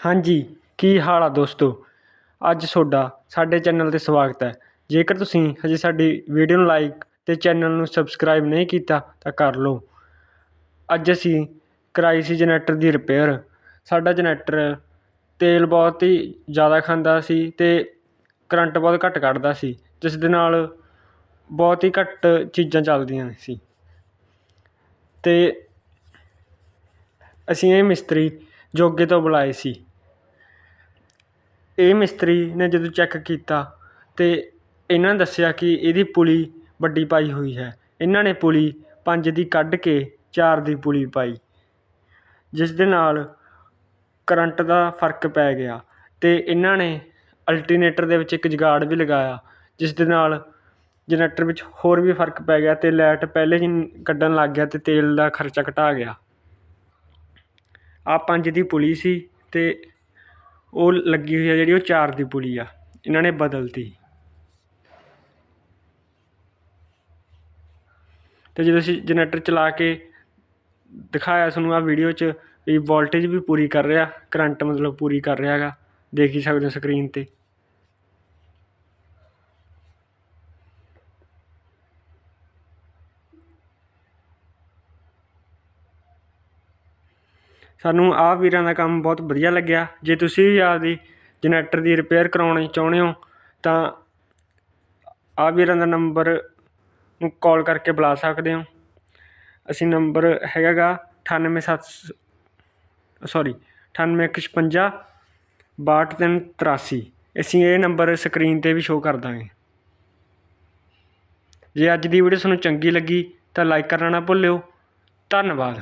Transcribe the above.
ਹਾਂਜੀ, ਕੀ ਹਾਲ ਆ ਦੋਸਤੋ? ਅੱਜ ਤੁਹਾਡਾ ਸਾਡੇ ਚੈਨਲ ਤੇ ਸਵਾਗਤ ਹੈ। ਜੇਕਰ ਤੁਸੀਂ ਹਜੇ ਸਾਡੀ ਵੀਡੀਓ ਨੂੰ ਲਾਈਕ ਅਤੇ ਚੈਨਲ ਨੂੰ ਸਬਸਕ੍ਰਾਈਬ ਨਹੀਂ ਕੀਤਾ, ਤਾਂ ਕਰ ਲਓ। ਅੱਜ ਅਸੀਂ ਕਰਾਈ ਸੀ ਜਨਰੇਟਰ ਦੀ ਰਿਪੇਅਰ ਸਾਡਾ ਜਨਰੇਟਰ ਤੇਲ ਬਹੁਤ ਹੀ ਜ਼ਿਆਦਾ ਖਾਂਦਾ ਸੀ ਅਤੇ ਕਰੰਟ ਬਹੁਤ ਘੱਟ ਕੱਢਦਾ ਸੀ, ਜਿਸ ਦੇ ਨਾਲ ਬਹੁਤ ਹੀ ਘੱਟ ਚੀਜ਼ਾਂ ਚੱਲਦੀਆਂ ਸੀ। ਅਤੇ ਅਸੀਂ ਇਹ ਮਿਸਤਰੀ ਜੋਗੇ ਤੋਂ ਬੁਲਾਏ ਸੀ। ਇਹ ਮਿਸਤਰੀ ਨੇ ਜਦੋਂ ਚੈੱਕ ਕੀਤਾ ਤੇ ਇਹਨਾਂ ਨੇ ਦੱਸਿਆ ਕਿ ਇਹਦੀ ਪੁਲੀ ਵੱਡੀ ਪਾਈ ਹੋਈ ਹੈ। ਇਹਨਾਂ ਨੇ ਪੁਲੀ ਪੰਜ ਦੀ ਕੱਢ ਕੇ ਚਾਰ ਦੀ ਪੁਲੀ ਪਾਈ, ਜਿਸ ਦੇ ਨਾਲ ਕਰੰਟ ਦਾ ਫ਼ਰਕ ਪੈ ਗਿਆ ਅਤੇ ਇਹਨਾਂ ਨੇ ਅਲਟਰਨੇਟਰ ਦੇ ਵਿੱਚ ਇੱਕ ਜੁਗਾੜ ਵੀ ਲਗਾਇਆ, ਜਿਸ ਦੇ ਨਾਲ ਜਨਰੇਟਰ ਵਿੱਚ ਹੋਰ ਵੀ ਫ਼ਰਕ ਪੈ ਗਿਆ ਅਤੇ ਲਾਈਟ ਪਹਿਲੇ ਹੀ ਕੱਢਣ ਲੱਗ ਗਿਆ ਅਤੇ ਤੇਲ ਦਾ ਖਰਚਾ ਘਟਾ ਗਿਆ। ਆਹ ਪੰਜ ਦੀ ਪੁਲੀ ਸੀ ਅਤੇ ਉਹ ਲੱਗੀ ਹੋਈ ਆ ਜਿਹੜੀ ਉਹ ਚਾਰ ਦੀ ਪੁਲੀ ਆ। ਇਹਨਾਂ ਨੇ ਬਦਲਤੀ। ਤੇ ਜਦੋਂ ਅਸੀਂ ਜਨਰੇਟਰ ਚਲਾ ਕੇ ਦਿਖਾਇਆ ਤੁਹਾਨੂੰ ਆ ਵੀਡੀਓ 'ਚ ਵੀ ਵੋਲਟੇਜ ਵੀ ਪੂਰੀ ਕਰ ਰਿਹਾ ਕਰੰਟ ਮਤਲਬ ਪੂਰੀ ਕਰ ਰਿਹਾ ਹੈਗਾ। ਦੇਖ ਹੀ ਸਕਦੇ ਹੋ ਸਕਰੀਨ ਤੇ। ਸਾਨੂੰ ਆਹ ਵੀਰਾਂ ਦਾ ਕੰਮ ਬਹੁਤ ਵਧੀਆ ਲੱਗਿਆ। ਜੇ ਤੁਸੀਂ ਵੀ ਆਪਦੀ ਜਨਰੇਟਰ ਦੀ ਰਿਪੇਅਰ ਕਰਵਾਉਣੀ ਚਾਹੁੰਦੇ ਹੋ, ਤਾਂ ਆਹ ਵੀਰਾਂ ਦਾ ਨੰਬਰ ਨੂੰ ਕਾਲ ਕਰਕੇ ਬੁਲਾ ਸਕਦੇ ਹੋ। ਅਸੀਂ ਨੰਬਰ ਹੈਗਾ ਗਾ ਅਠਾਨਵੇਂ ਸੱਤ ਸੋਰੀ ਅਠਾਨਵੇਂ ਇੱਕ ਛਪੰਜਾ ਬਾਹਠ ਤਿੰਨ ਤਰਾਸੀ। ਅਸੀਂ ਇਹ ਨੰਬਰ ਸਕਰੀਨ 'ਤੇ ਵੀ ਸ਼ੋਅ ਕਰ ਦਾਂਗੇ। ਜੇ ਅੱਜ ਦੀ ਵੀਡੀਓ ਤੁਹਾਨੂੰ ਚੰਗੀ ਲੱਗੀ, ਤਾਂ ਲਾਈਕ ਕਰਨਾ ਨਾ ਭੁੱਲਿਓ। ਧੰਨਵਾਦ।